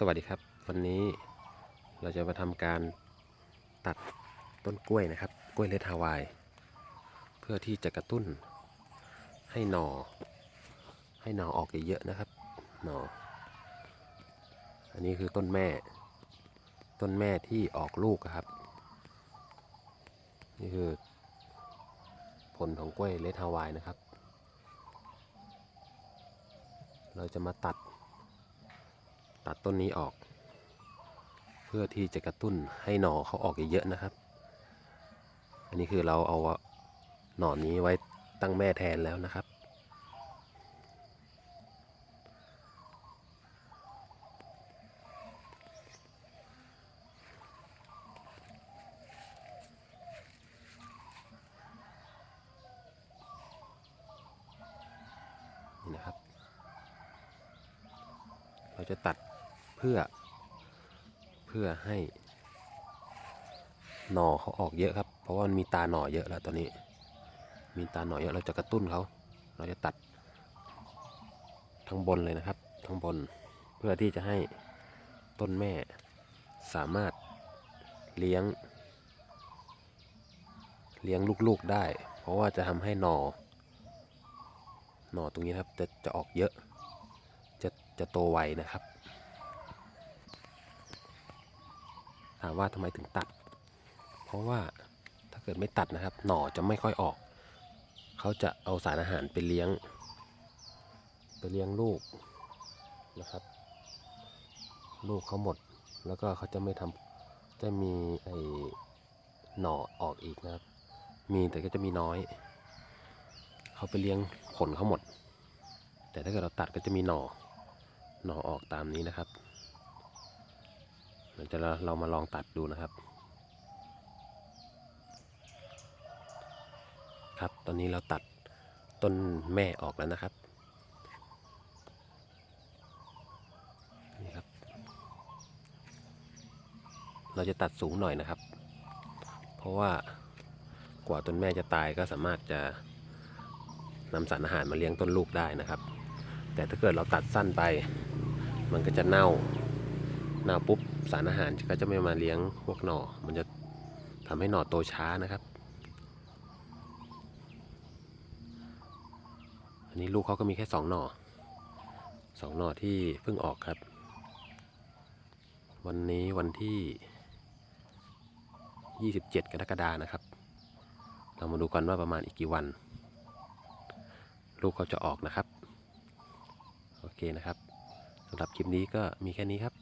สวัสดีครับ วันนี้เราจะมาทำการตัดต้นกล้วยนะครับ กล้วยเลดฮาวาย เพื่อที่จะกระตุ้นให้หนอ่อ ให้หน่อออกเยอะๆนะครับ หน่อ อันนี้คือต้นแม่ ต้นแม่ที่ออกลูกครับ นี่คือ ผลของกล้วยเลดฮาวายนะครับ เราจะมาตัด ตัดต้นนี้ออก เพื่อที่จะกระตุ้นให้หน่อเขาออกเยอะๆนะครับ อันนี้คือเราเอาหน่อนี้ไว้ตั้งแม่แทนแล้วนะครับ นี่นะครับ เราจะตัด เพื่อ เพื่อให้หน่อเขาออกเยอะครับ เพราะว่ามันมีตาหน่อเยอะแล้วตอนนี้ มีตาหน่อเยอะเราจะกระตุ้นเขา เราจะตัดทั้งบนเลยนะครับทั้งบนเพื่อที่จะให้ต้นแม่สามารถเลี้ยง เลี้ยงลูกๆได้ เพราะว่าจะทำให้หน่อหน่อตรงนี้ครับจะจะออกเยอะ จะจะโตไวนะครับ ถามว่าทำไมถึงตัด เพราะว่าถ้าเกิดไม่ตัดนะครับ หน่อจะไม่ค่อยออก เขาจะเอาสารอาหารไปเลี้ยง ไปเลี้ยงลูกนะครับ ลูกเขาหมด แล้วก็เขาจะไม่ทำจะมีไอ้หน่อออกอีกนะครับ มีแต่ก็จะมีน้อย เขาไปเลี้ยงผลเขาหมด แต่ถ้าเกิดเราตัดก็จะมีหน่อ หน่อออกตามนี้นะครับ เดี๋ยวจะเราเรามาลองตัดดูนะครับ ครับตอนนี้เราตัดต้นแม่ออกแล้วนะครับนี่ครับ เราจะตัดสูงหน่อยนะครับ เพราะว่ากว่าต้นแม่จะตายก็สามารถจะนำสารอาหารมาเลี้ยงต้นลูกได้นะครับ แต่ถ้าเกิดเราตัดสั้นไป มันก็จะเน่า เน่าปุ๊บสารอาหารก็จะไม่มาเลี้ยงพวกหน่อ มันจะทำให้หน่อโตช้านะครับ อันนี้ลูกเขาก็มีแค่สองหน่อสองหน่อที่เพิ่งออกครับ วันนี้วันที่ 27 กรกฎานะครับ เรามาดูกันว่าประมาณอีกกี่วัน ลูกเขาจะออกนะครับ โอเคนะครับสำหรับคลิปนี้ก็มีแค่นี้ครับ